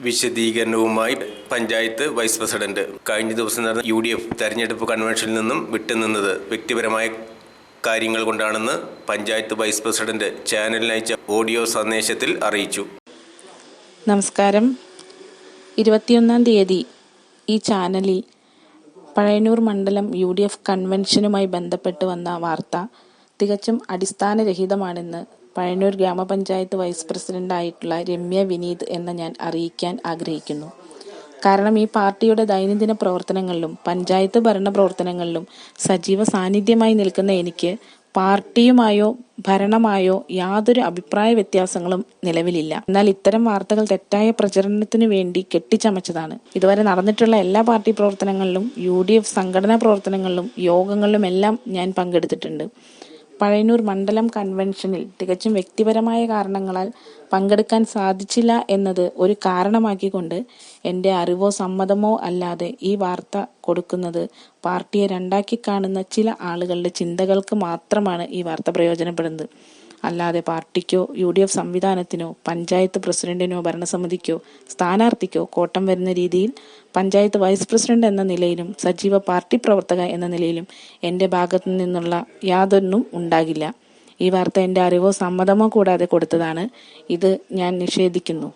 വിശദീകരണവുമായി panchayat vice president. കഴിഞ്ഞ ദിവസം നടന്ന യു ഡി എഫ് തെരഞ്ഞെടുപ്പ് കൺവെൻഷനിൽ നിന്നും വിട്ടുനിന്നത് വ്യക്തിപരമായ കാര്യങ്ങൾ കൊണ്ടാണെന്ന് പഞ്ചായത്ത് വൈസ് പ്രസിഡന്റ് ചാനലിന് അയച്ച ഓഡിയോ സന്ദേശത്തിൽ അറിയിച്ചു. നമസ്കാരം. ഇരുപത്തിയൊന്നാം തീയതി ഈ ചാനലിൽ പഴയന്നൂർ മണ്ഡലം യു ഡി എഫ് കൺവെൻഷനുമായി ബന്ധപ്പെട്ട് വന്ന വാർത്ത തികച്ചും അടിസ്ഥാനരഹിതമാണെന്ന് പഴയന്നൂർ ഗ്രാമപഞ്ചായത്ത് വൈസ് പ്രസിഡന്റായിട്ടുള്ള രമ്യ വിനീത് എന്ന ഞാൻ അറിയിക്കാൻ ആഗ്രഹിക്കുന്നു. കാരണം ഈ പാർട്ടിയുടെ ദൈനംദിന പ്രവർത്തനങ്ങളിലും പഞ്ചായത്ത് ഭരണ പ്രവർത്തനങ്ങളിലും സജീവ സാന്നിധ്യമായി നിൽക്കുന്ന എനിക്ക് പാർട്ടിയുമായോ ഭരണമായോ യാതൊരു അഭിപ്രായ വ്യത്യാസങ്ങളും നിലവിലില്ല. എന്നാൽ ഇത്തരം വാർത്തകൾ തെറ്റായ പ്രചരണത്തിനു വേണ്ടി കെട്ടിച്ചമച്ചതാണ്. ഇതുവരെ നടന്നിട്ടുള്ള എല്ലാ പാർട്ടി പ്രവർത്തനങ്ങളിലും യു ഡി എഫ് സംഘടനാ പ്രവർത്തനങ്ങളിലും യോഗങ്ങളിലും എല്ലാം ഞാൻ പങ്കെടുത്തിട്ടുണ്ട്. പഴയന്നൂർ മണ്ഡലം കൺവെൻഷനിൽ തികച്ചും വ്യക്തിപരമായ കാരണങ്ങളാൽ പങ്കെടുക്കാൻ സാധിച്ചില്ല എന്നത് ഒരു കാരണമാക്കിക്കൊണ്ട് എന്റെ അറിവോ സമ്മതമോ അല്ലാതെ ഈ വാർത്ത കൊടുക്കുന്നത്. പാർട്ടിയെ രണ്ടാക്കി കാണുന്ന ചില ആളുകളുടെ ചിന്തകൾക്ക് മാത്രമാണ് ഈ വാർത്ത പ്രയോജനപ്പെടുന്നത്. അല്ലാതെ പാർട്ടിക്കോ യു ഡി എഫ് സംവിധാനത്തിനോ പഞ്ചായത്ത് പ്രസിഡന്റിനോ ഭരണസമിതിക്കോ സ്ഥാനാർത്ഥിക്കോ കോട്ടം വരുന്ന രീതിയിൽ പഞ്ചായത്ത് വൈസ് പ്രസിഡന്റ് എന്ന നിലയിലും സജീവ പാർട്ടി പ്രവർത്തക എന്ന നിലയിലും എന്റെ ഭാഗത്തു നിന്നുള്ള യാതൊന്നും ഉണ്ടാകില്ല. ഈ വാർത്ത എന്റെ അറിവോ സമ്മതമോ കൂടാതെ കൊടുത്തതാണ്. ഇത് ഞാൻ നിഷേധിക്കുന്നു.